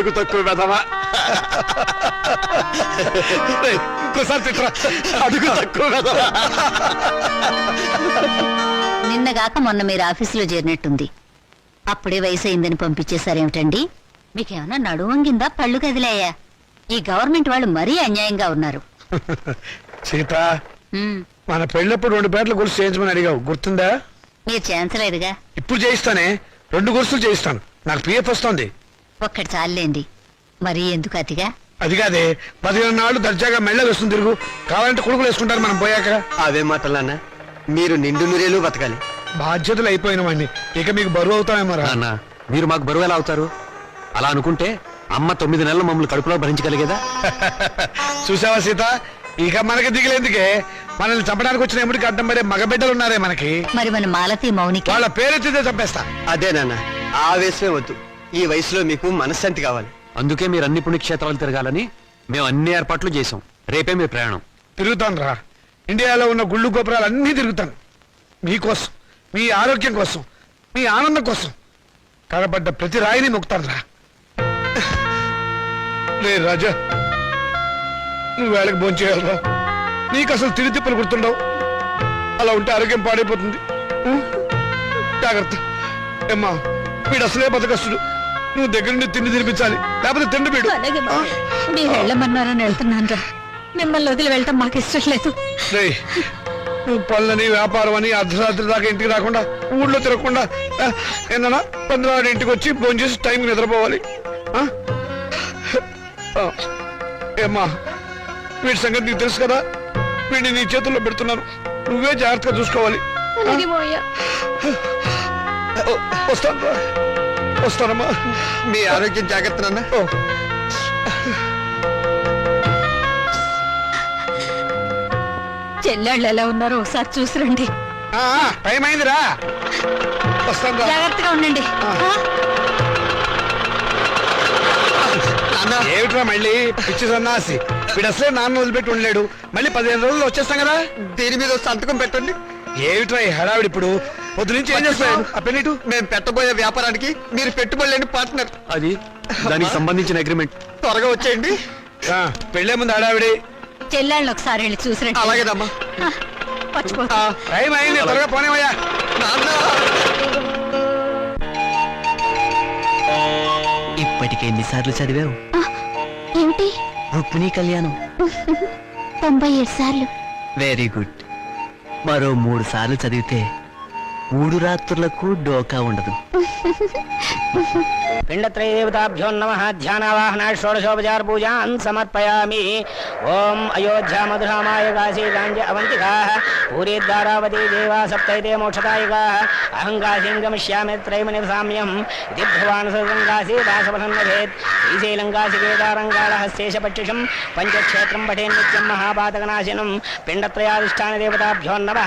అడుగు తక్కువ వెధవా ఇంకోసారి తిట్రా అడుగు తక్కువ వెధవా నిన్నగాక మొన్న మీరు ఆఫీసులో చేరినట్టుంది. అప్పుడే వయసు అయిందని పంపించేశారేమిటండి? మీకేమన్నా నడువంగిందా పళ్ళు కదిలాయా? ఈ గవర్నమెంట్ వాళ్ళు మరీ అన్యాయంగా ఉన్నారు. సీత ఉమ్, మన పెళ్ళప్పుడు రెండు పేటలు గుర్తు చేయించమని అడిగావు. గుర్తుందా? మీరు చేయించలేదుగా. ఇప్పుడు చేయిస్తానే. రెండు గుర్తులు చేయిస్తాను. నాకు పిఎఫ్ వస్తుంది. ఒక్కటి చాలండి మరీ ఎందుకు అతిగా? అది కాదే పదిహేను నాళ్ళు దర్జాగా మెళ్ళ వేస్తుంది తిరుగు. కావాలంటే కొడుకులు వేసుకుంటారు మనం పోయాక. అవే మాటలన్నా మీరు నిండు నూరేలు బతకాలి. బాధ్యతలు అయిపోయిన వాడిని. ఇక మీకు బరువు అవుతామేమో రా. నాన్న మీరు మాకు బరువు ఎలా అవుతారు? అలా అనుకుంటే అమ్మ తొమ్మిది నెలలు మమ్మల్ని కడుపులో భరించగలిగేదా? చూసావా సీత? ఇక మనకి దిగులేందుకే మనల్ని చంపడానికి వచ్చిన ఎముడికి అడ్డం పడే మగబిడ్డలు ఉన్నారే మనకి. మరి మన మాలతి మౌనిక వాళ్ళ పేరెత్తితే చంపేస్తా. అదే నాన్న ఆవేశమే వద్దు. ఈ వయసులో మీకు మనశ్శాంతి కావాలి. అందుకే మీరు అన్ని పుణ్యక్షేత్రాలు తిరగాలని మేము అన్ని ఏర్పాట్లు చేసాం రేపే మీ ప్రయాణం. తిరుగుతాను రా. ఇండియాలో ఉన్న గుళ్ళు గోపురాలు అన్నీ తిరుగుతాను. మీకోసం మీ ఆరోగ్యం కోసం మీ ఆనందం కోసం కనబడ్డ ప్రతి రాయిని మొక్కుతాను రా. రాజా నువ్వు వేళకి భోంచేయాలరా నీకు అసలు తిరిగి తిప్పలు గుర్తుండవు. అలా ఉంటే ఆరోగ్యం పాడైపోతుంది? జాగ్రత్త. ఏమ్మా వీడు అసలే బతకస్తుడు. నువ్వు దగ్గర నుండి తిండి తినిపించాలి. లేకపోతే తిండి వీడు అలాగే మీరు వెళ్ళమన్నారని వెళ్తున్నాను మిమ్మల్ని వదిలి వెళ్ళటం మాకు ఇష్టం లేదు. రేయ్, నువ్వు పనులని వ్యాపారం అని అర్ధరాత్రి దాకా ఇంటికి రాకుండా ఊళ్ళో తిరగకుండా ఆ, ఏందన్నా పంద్రాడు ఇంటికి వచ్చి ఫోన్ చేసి టైంకి నిద్రపోవాలి. ఆ? ఆ, ఏమ్మా వీడి సంగతి నీకు తెలుసు కదా? వీడిని నీ చేతుల్లో పెడుతున్నాను నువ్వే జాగ్రత్తగా చూసుకోవాలి. వస్తాను రా. వస్తానమ్మా మీ ఆరోగ్యం జాగ్రత్త నాన్న ఓ, చెల్లెళ్ళు ఎలా ఉన్నారో ఒకసారి చూసి రండి. టైం అయిందిరా. వస్తాను జాగ్రత్తగా ఉండండి? ఏమిట్రా మళ్ళీ? పిచ్చి సన్నాసి. వీడు అసలే నాన్న వదిలిపెట్టి ఉండలేడు. మళ్ళీ పదిహేను రోజులు వచ్చేస్తాం కదా? దీని మీద సంతకం పెట్టండి. ఏమిట్రా ఈ హడావిడి ఇప్పుడు? పొద్దు నుంచి ఏం చేస్తున్నాడు ఆ పెన్నిటు మేము పెట్టబోయే వ్యాపారానికి మీరు పెట్టుబడి లేని పార్ట్నర్ అది దానికి సంబంధించిన అగ్రిమెంట్ త్వరగా వచ్చేయండి. పెళ్ళే ముందు హడావిడి చెల్లెళ్ళని ఒకసారి వెళ్ళి చూసి రండి అలాగేనమ్మా ఆ, వచ్చిపో ఆ, టైం అయింది త్వరగా పోనేవయ్యా. నాన్న. ఇప్పటికే ఎన్నిసార్లు చదివావు? ఏమిటి? రుక్మిణీ కళ్యాణం. తొంభై ఏడు సార్లు. వెరీ గుడ్ మరో మూడు సార్లు చదివితే మూడు రాత్రులకు డోకా ఉండదు. పిండత్రయేవతాభ్యో నమ ధ్యానవాహన షోడశోపచార పూజాన్ సమర్పయామి. ఓం అయోధ్యా మధురామాయ కాశీ గాంజ అవంతికా. పూరీ ద్వారావతి దేవా సప్తైతే మోక్షదాయికా. అహం కాశీం గమిష్యామి త్రైమణి సామ్యం ఇది భవాన్ సర్వం కాశీ దాసవసన్నభేత్ శ్రీశైలం కాశీ కేదారంగాళ పక్షిషం పంచక్షేత్రం పఠే నిత్యం మహాపాతకనాశనం. పిండత్రయాధిష్టాన దేవతాభ్యో నమ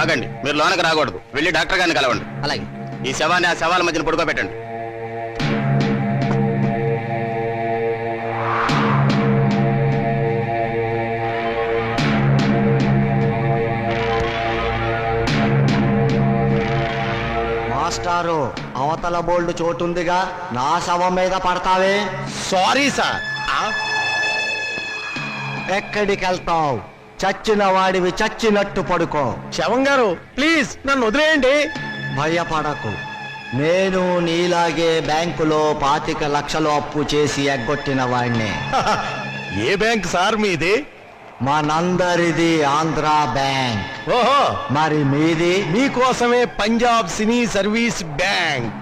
ఆగండి మీరు లోనకి రాకూడదు. వెళ్ళి డాక్టర్ గారిని కలవండి. అలాగే. ఈ శవాన్ని ఆ శవాల మధ్యన పడుకోబెట్టండి. మాస్టారు అవతల బోల్డ్ చోటుందిగా నా శవం మీద పడతావే? Sorry sir. ఎక్కడికి వెళ్తావు చచ్చిన వాడివి చచ్చినట్టు పడుకో. శవం గారు ప్లీజ్ నన్ను వదిలేయండి. భయపడకు. నేను నీలాగే బ్యాంకులో పాతిక లక్షలు అప్పు చేసి ఎగ్గొట్టిన వాడిని ఏ బ్యాంక్ సార్ మీది? మనందరిది ఆంధ్ర బ్యాంక్. ఓహో! మరి మీది? మీకోసమే పంజాబ్ సినీ సర్వీస్ బ్యాంక్.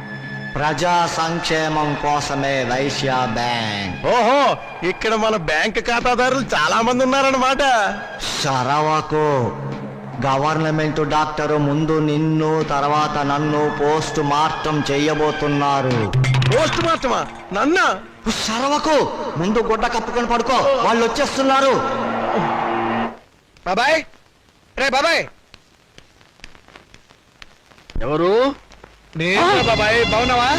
ప్రజా సంక్షేమం కోసమే వైశ్య బ్యాంక్. ఓహో! ఇక్కడ మన బ్యాంక్ ఖాతాదారులు చాలా మంది ఉన్నారన్నమాట. చరవకు. గవర్నమెంట్ డాక్టరు ముందు నిన్ను తర్వాత నన్ను పోస్ట్ మార్టం చెయ్యబోతున్నారు పోస్ట్ మార్టమా నన్న సరవకు! ముందు గుడ్డ కప్పుకొని పడుకో. వాళ్ళు వచ్చేస్తున్నారు. బాబాయ్! రే బాబాయ్! ఎవరు? నేను బాబాయ్? బాగున్నావా?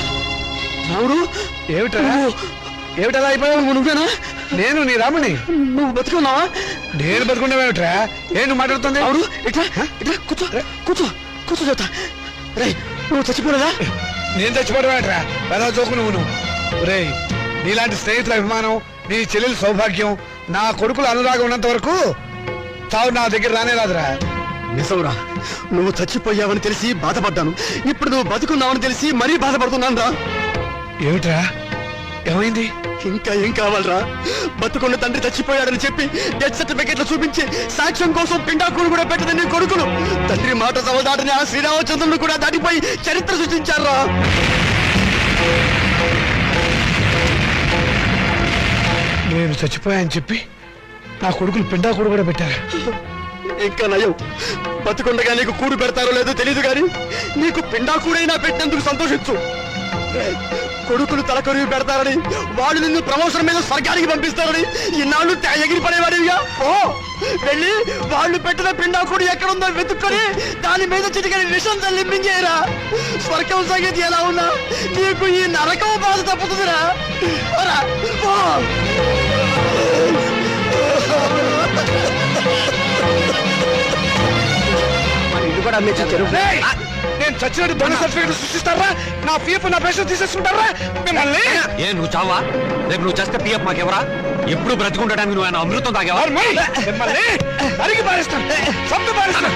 ఎవరు? ఏమిటా ఏమిటలా అయిపోయావు? నువ్వేనా? నేను నీ రాముని నువ్వు బతుకున్నావా? నేను బతుకున్నావేమిట్రా ఏ నువ్వు మాట్లాడుతుంది? అవును ఇట్లా ఇట్లా కూర్చో కూర్చో కూర్చో చెప్తా రే నువ్వు చచ్చిపోలేదా? నేను చచ్చిపోవడమేట్రా పెద్ద చోకు నువ్వు? నువ్వు రే నీలాంటి స్నేహితుల అభిమానం నీ చెల్లెల సౌభాగ్యం నా కొడుకుల అనురాగం ఉన్నంత వరకు చావు నా దగ్గర రానే రాదురా. నిజంరా నువ్వు చచ్చిపోయావని తెలిసి బాధపడ్డాను. ఇప్పుడు నువ్వు బతుకున్నావని తెలిసి మరీ బాధపడుతున్నాను రా ఏమిట్రా? ఏమైంది? ఇంకా ఏం కావాలరా? బతుకున్న తండ్రి చచ్చిపోయాడని చెప్పి డెత్ సర్టిఫికెట్లు చూపించి సాక్ష్యం కోసం పిండాకులు కూడా పెట్టదని కొడుకులు తండ్రి మాట సవదాటని ఆ శ్రీరామచంద్రుడు కూడా దాటిపోయి చరిత్ర సృష్టించారా? నేను చచ్చిపోయాని చెప్పి నా కొడుకులు పిండా కూడా పెట్టారు. ఇంకా నయం. బతుకుండగా నీకు కూడు పెడతారో లేదో తెలియదు కానీ నీకు పిండా కూడైనా పెట్టినందుకు సంతోషించు. కొడుకులు తలకొరివి పెడతారని వాళ్ళు నిన్ను ప్రమోషన్ మీద స్వర్గానికి పంపిస్తారని ఇన్నాళ్ళు తెగ ఎగిరి పడేవాడివిగా ఓ వెళ్ళి వాళ్ళు పెట్టిన పిండా కూడి ఎక్కడుందో వెతుక్కొని దాని మీద చిటికని విషం తల్లింపించేయరా స్వర్గం సంగతి ఎలా ఉన్నా నీకు ఈ నరకం బాధ తప్పుతుందిరా పో. ఇల్లు కూడా అమ్మేసి చెరువు రేయ్! నేను చచ్చినట్టు దొంగ సర్టిఫికెట్ సృష్టిస్తారా? నా పీఎఫ్ నా పేషెంట్ తీసేసుకుంటారా? మిమ్మల్ని? ఏ నువ్వు చావా? రేపు నువ్వు చేస్తే పిఎఫ్ మాకెవరా? ఎప్పుడు బ్రతికుండడానికి నువ్వు ఆయన అమృతం తాగావా! మిమ్మల్ని అరిగి పారేస్తాను. చంపి పారేస్తాను!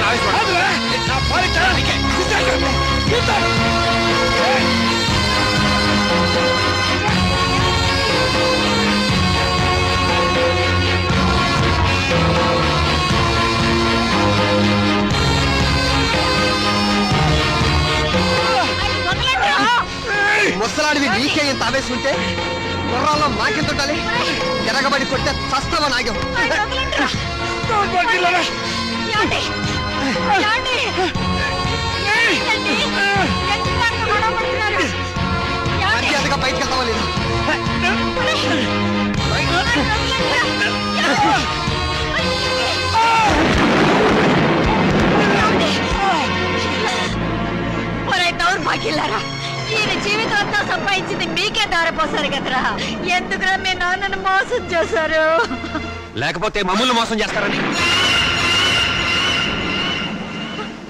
నా చరానికి ముసలాడివి నీకే ఇంత ఆవేశం ఉంటే గుర్రాల్లో మాకెంత ఉండాలి? ఎరగబడి కొట్టే చస్తావా నాగం! మర్యాదగా బయటకు వెళ్తావా లేదా ఒరే దౌర్భాగ్యులారా ఈయన జీవితం అంతా సంపాదించింది మీకే దారపోసారు కదరా. ఎందుకురా మీ నాన్నను మోసం చేశారు? లేకపోతే మమ్మల్ని మోసం చేస్తారని?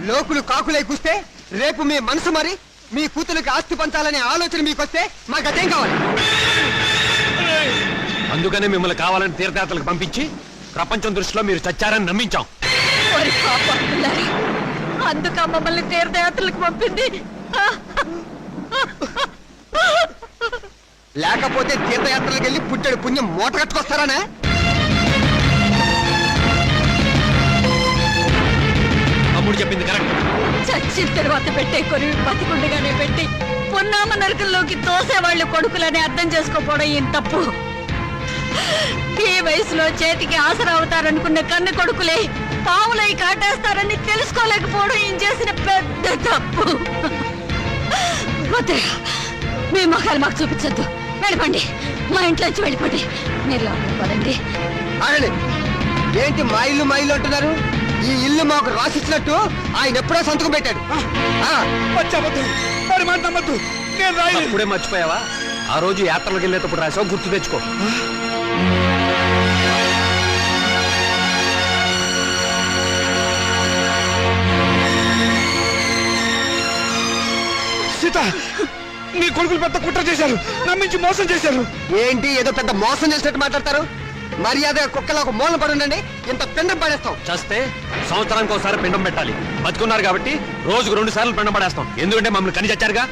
లోకులు కాకులై కూస్తే రేపు మీ మనసు మరి మీ కూతురికి ఆస్తి పంచాలనే ఆలోచన మీకొస్తే మాకు అదేం కావాలి? అందుకనే మిమ్మల్ని కావాలని తీర్థయాత్రలకు పంపించి ప్రపంచం దృష్టిలో మీరు చచ్చారని నమ్మించాం. అందుక మమ్మల్ని తీర్థయాత్రలకు పంపింది. లేకపోతే తీర్థయాత్రలకు వెళ్ళి పుట్టెడు. పుణ్యం మూట కట్టుకొస్తారానే? తమ్ముడు చెప్పింది కరెక్ట్. చచ్చిన తర్వాత పెట్టే కొరివి బతికుండగానే పెట్టి పున్నామ నరకంలోకి తోసేవాళ్ళు కొడుకులని అర్థం చేసుకోపోవడం ఏం తప్పు? ఈ వయసులో చేతికి ఆసరా అవుతారనుకున్న కన్ను కొడుకులే పావులై కాటేస్తారని తెలుసుకోలేకపోవడం ఏం చేసిన పెద్ద తప్పు? మీ మొఖాలు మాకు చూపించొద్దు. వెళ్ళిపోండి. మా ఇంట్లోంచి వెళ్ళిపోండి. మీరు లోపలికి పదండి. ఆగండి. ఏంటి మా ఇల్లు మా ఇల్లు అంటున్నారు? ఈ ఇల్లు మాకు రాసిచ్చినట్టు ఆయన ఎప్పుడో సంతకం పెట్టాడు. ఆ, వచ్చావద్దు మరి మాట నమ్మద్దు. నేను రాయలేదు అప్పుడే మర్చిపోయావా? ఆ రోజు యాత్రలకు వెళ్ళేటప్పుడు రాసావు గుర్తు తెచ్చుకో. సీత! నీ కొడుకులు పెద్ద కుట్ర చేశారు నమ్మించి మోసం చేశారు ఏంటి ఏదో పెద్ద మోసం చేసినట్టు మాట్లాడతారు మర్యాద కుక్కలో ఒక మూలన పడి ఉండండి ఇంత పిండం పడేస్తాం చేస్తే సంవత్సరానికి ఒకసారి పిండం పెట్టాలి బతుకున్నారు కాబట్టి రోజుకు రెండు సార్లు పిండం పడేస్తాం ఎందుకంటే మమ్మల్ని కని చచ్చారుగా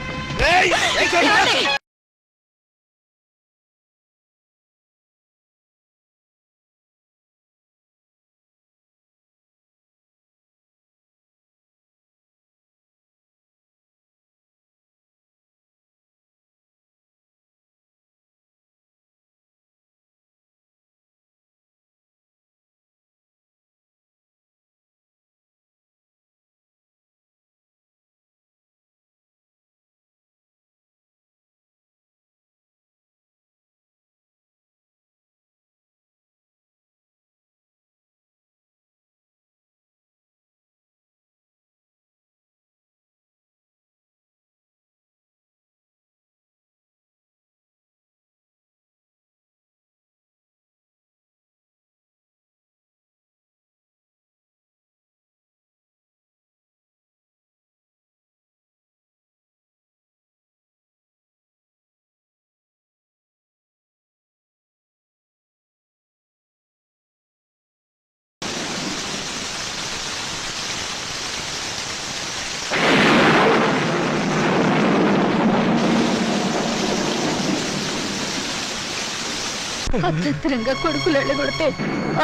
అభద్రంగా కొడుకులు వెళ్ళగొడితే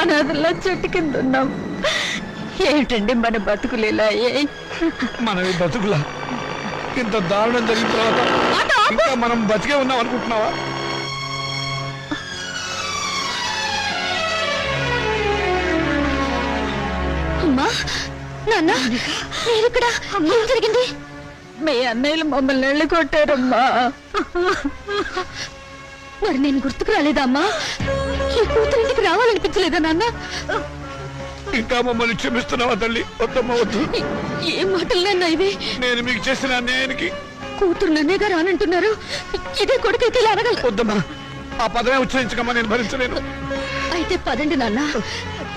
అనాథల్లా చెట్టు కింద ఉన్నాం. ఏమిటండి మన బతుకులు ఇలా అయ్యాయి? మనవి బతుకులా? ఇంత దారుణం జరిగిన తర్వాత. ఇంకా మనం బతికే ఉన్నాం అనుకుంటున్నావా? అమ్మా నాన్న మీరు ఇక్కడ ఏం జరిగింది? మీ అన్నయ్యలు మమ్మల్ని వెళ్ళి కొట్టారమ్మా. మరి నేను గుర్తుకు రాలేదమ్మా ఈ కూతురు ఇంటికి రావాలనిపించలేదా నాన్న? ఇంకా మమ్మల్ని క్షమిస్తున్నావా తల్లి? వద్దమ్మ వద్దు. ఏ- ఏం మాటలు నాన్న ఇవి? నేను మీకు చేసిన అన్యాయానికి. కూతురు నన్నేగా రానంటున్నారు. ఇదే కొడుకైతే ఇలా అనగల? వద్దమ్మా ఆ పదమే ఉచ్చరించకమ్మా నేను భరించలేను. అయితే పదండి నాన్న.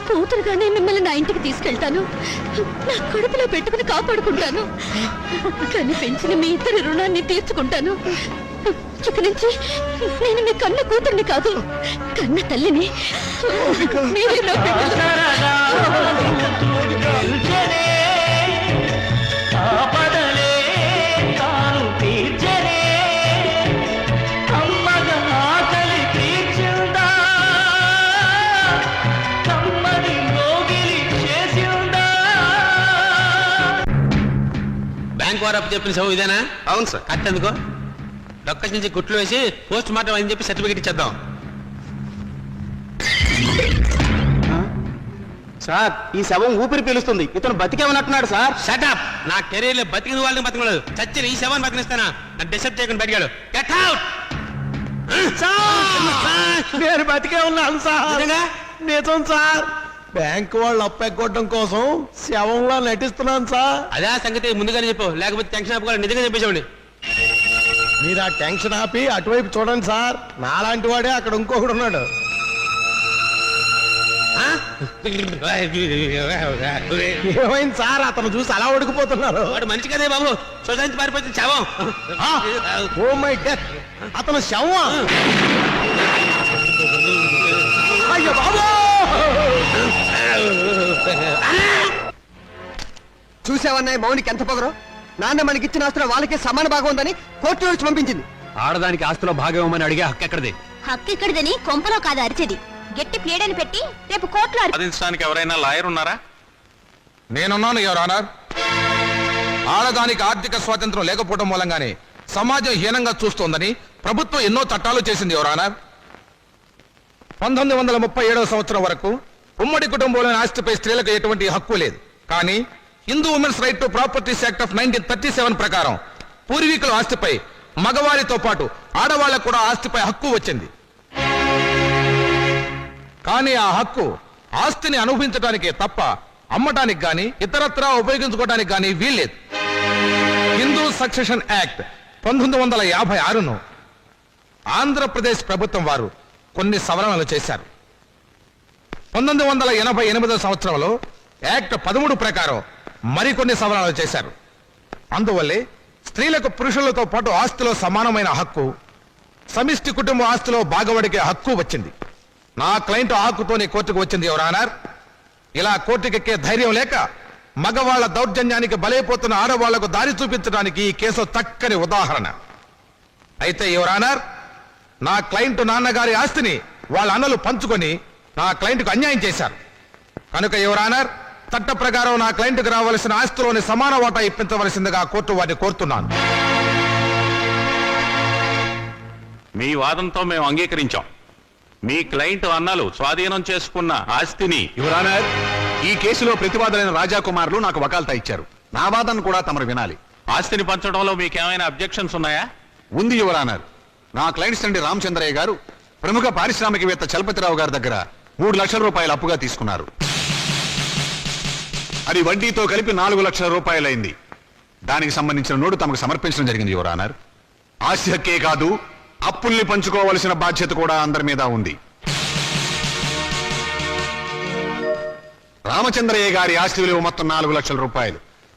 కూతురుగానే మిమ్మల్ని నా ఇంటికి తీసుకెళ్తాను. నా కడుపులో పెట్టుకుని కాపాడుకుంటాను. కానీ పెంచిన మీ ఇద్దరి రుణాన్ని తీర్చుకుంటాను. ఇక నుంచి నేను మీ కన్న కూతుర్ని కాదు కన్న తల్లిని. మీరే నా బ్యాంక్ చెప్పిన సభ ఇదేనా? అవును సార్. కట్టెందుకో? డొక్క నుంచి గుట్లు వేసి పోస్ట్ మార్టం అని చెప్పి సర్టిఫికేట్ ఇచ్చేద్దాం. సార్ ఈ శవం ఊపిరి పీలుస్తుంది. ఇతను బతికేమన్నట్టున్నాడు సార్. షటప్ నా కెరీర్లో బతికిన వాళ్ళని బతకలేదు చచ్చిన ఈ శవాన్ని బతికిస్తానా నన్ను డిస్టర్బ్ చేయకుండా బతికాడు గెట్ అవుట్ నేను బతికే ఉన్నాను సార్. నిజం సార్. బ్యాంక్ వాళ్ళు అప్పెక్కొట్టడం కోసం శవంలా నటిస్తున్నాను సార్. అదే ఆ సంగతి ముందుగానే చెప్పు. లేకపోతే టెన్షన్ ఆపుకోవాలి నిజంగా చెప్పేసామండి మీరు ఆ టెన్షన్ ఆపి అటువైపు చూడండి సార్. నాలాంటి వాడే అక్కడ ఇంకొకడు ఉన్నాడు. ఏమైంది సార్? అతను చూసి అలా ఉడికిపోతున్నారు వాడు మంచి కదే బాబు. సొసైటీ పారిపోతుంది శవం. ఓ మై డెత్ అతను శవం. అయ్యో బాబు! చూసావన్నాయి మౌనికి ఎంత పొగరు? నాన్న మనకిచ్చిన ఆస్తులు వాళ్ళకే సమాన భాగం ఉందని కోర్టు నుంచి పంపించింది. ఆడదానికి ఆస్తిలో భాగం ఇవ్వమని అడిగే హక్కు ఎక్కడిది? హక్కు ఇక్కడిదని కొంపలో కాదు అరిచేది. గట్టి ప్లేడని పెట్టి రేపు కోర్టులో ఎవరైనా లాయర్ ఉన్నారా? నేనున్నాను యువర్ ఆనర్. ఆడదానికి ఆర్థిక స్వాతంత్రం లేకపోవడం మూలంగానే సమాజం హీనంగా చూస్తోందని ప్రభుత్వం ఎన్నో చట్టాలు చేసింది యువర్ ఆనర్. పంతొమ్మిది వందల ముప్పై ఏడవ సంవత్సరం వరకు ఉమ్మడి కుటుంబంలోని ఆస్తిపై స్త్రీలకు ఎటువంటి హక్కు లేదు. కానీ Hindu women's right to properties act of nineteen thirty seven ప్రకారం పూర్వీకుల ఆస్తిపై మగవారితో పాటు ఆడవాళ్ళకు కూడా ఆస్తిపై హక్కు వచ్చింది. కానీ ఆ హక్కు ఆస్తిని అనుభవించడానికే తప్ప అమ్మటానికి గాని ఇతరత్రా ఉపయోగించుకోవడానికి గాని వీల్లేదు. హిందూ సక్సెషన్ యాక్ట్ పంతొమ్మిది వందల యాభై ఆరును ఆంధ్రప్రదేశ్ ప్రభుత్వం వారు కొన్ని సవరణలు చేశారు. పంతొమ్మిది వందల ఎనభై ఎనిమిదో సంవత్సరంలో యాక్ట్ పదమూడు ప్రకారం మరికొన్ని సవరణలు చేశారు. అందువల్లే స్త్రీలకు పురుషులతో పాటు ఆస్తిలో సమానమైన హక్కు సమిష్టి కుటుంబ ఆస్తిలో బాగవడికే హక్కు వచ్చింది. నా క్లయింట్ హక్కుతోనే కోర్టుకు వచ్చింది ఎవరానర్ ఇలా కోర్టుకెక్కే ధైర్యం లేక మగవాళ్ళ దౌర్జన్యానికి బలైపోతున్న ఆడవాళ్ళకు దారి చూపించడానికి ఈ కేసు చక్కని ఉదాహరణ. అయితే ఎవరానర్ నా క్లయింట్ నాన్నగారి ఆస్తిని వాళ్ళ అన్నలు పంచుకొని నా క్లయింట్కు అన్యాయం చేశారు. కనుక ఎవరానర్ చట్ట ప్రకారం నా క్లయింట్కు రావాల్సిన ఆస్తిలోని సమాన వాటా ఇప్పించవలసిందిగా కోర్టు వారిని కోరుతున్నాను. మీ వాదంతో మేము అంగీకరించాం. మీ క్లయింట్ అన్నలు స్వాధీనం చేసుకున్న ఆస్తిని యువరానర్ ఈ కేసులో ప్రతివాదులైన రాజాకుమారులు నాకు వకాల్తా ఇచ్చారు. నా వాదన కూడా తమరు వినాలి. ఆస్తిని పంచడంలో మీకేమైనా అబ్జెక్షన్స్ ఉన్నాయా? ఉంది యువరానర్ నా క్లయింట్స్ తండ్రి రామచంద్రయ్య గారు ప్రముఖ పారిశ్రామికవేత్త చలపతిరావు గారి దగ్గర మూడు లక్షల రూపాయలు అప్పుగా తీసుకున్నారు. అది వడ్డీతో కలిపి నాలుగు లక్షల రూపాయలైంది. దానికి సంబంధించిన నోటు తమకు సమర్పించడం జరిగింది యువరానర్ ఆస్తి కాదు అప్పుల్ని పంచుకోవలసిన బాధ్యత కూడా అందరి మీద ఉంది. రామచంద్రయ్య గారి ఆస్తి విలువ మొత్తం నాలుగు లక్షల రూపాయలు.